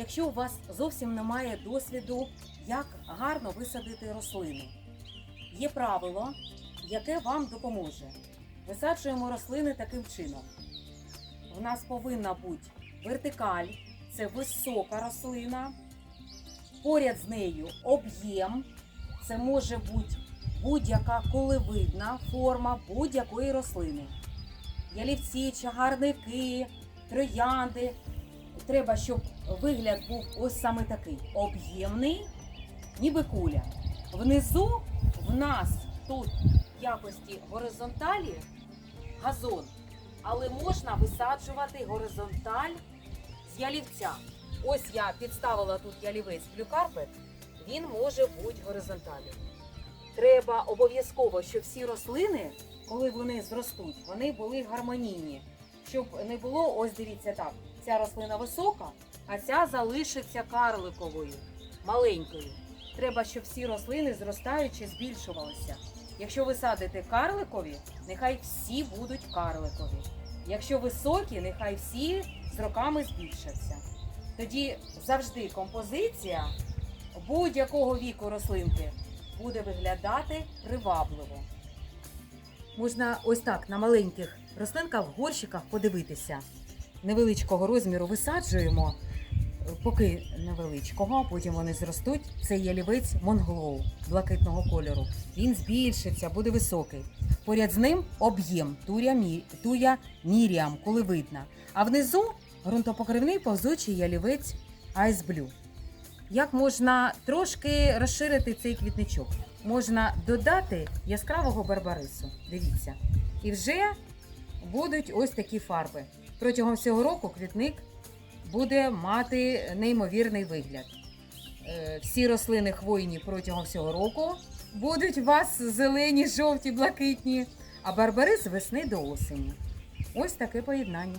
якщо у вас зовсім немає досвіду, як гарно висадити рослину, є правило, яке вам допоможе. Висаджуємо рослини таким чином. В нас повинна бути вертикаль, це висока рослина. Поряд з нею об'єм, це може бути будь-яка колевидна форма будь-якої рослини. Ялівці, чагарники, троянди. Треба, щоб вигляд був ось саме такий об'ємний, ніби куля. Внизу в нас тут в якості горизонталі газон, але можна висаджувати горизонталь з ялівця. Ось я підставила тут ялівець блюкарпет, він може бути горизонталю. Треба обов'язково, щоб всі рослини, коли вони зростуть, вони були гармонійні. Щоб не було, ось дивіться так, ця рослина висока, а ця залишиться карликовою, маленькою. Треба, щоб всі рослини зростаючи збільшувалися. Якщо ви садите карликові, нехай всі будуть карликові. Якщо високі, нехай всі з роками збільшаться. Тоді завжди композиція будь-якого віку рослинки буде виглядати привабливо. Можна ось так на маленьких рослинках в горщиках подивитися. Невеличкого розміру висаджуємо, е, поки невеличкого, потім вони зростуть. Це ялівець Монглоу блакитного кольору. Він збільшиться, буде високий. Поряд з ним об'єм туя, мі, міріам, коли видно. А внизу ґрунтопокривний повзучий ялівець Blue. Як можна трошки розширити цей квітничок? Можна додати яскравого барбарису. Дивіться. І вже будуть ось такі фарби. Протягом всього року квітник буде мати неймовірний вигляд. Е, Всі рослини хвойні протягом всього року будуть у вас зелені, жовті, блакитні, а барбарис з весни до осені. Ось таке поєднання.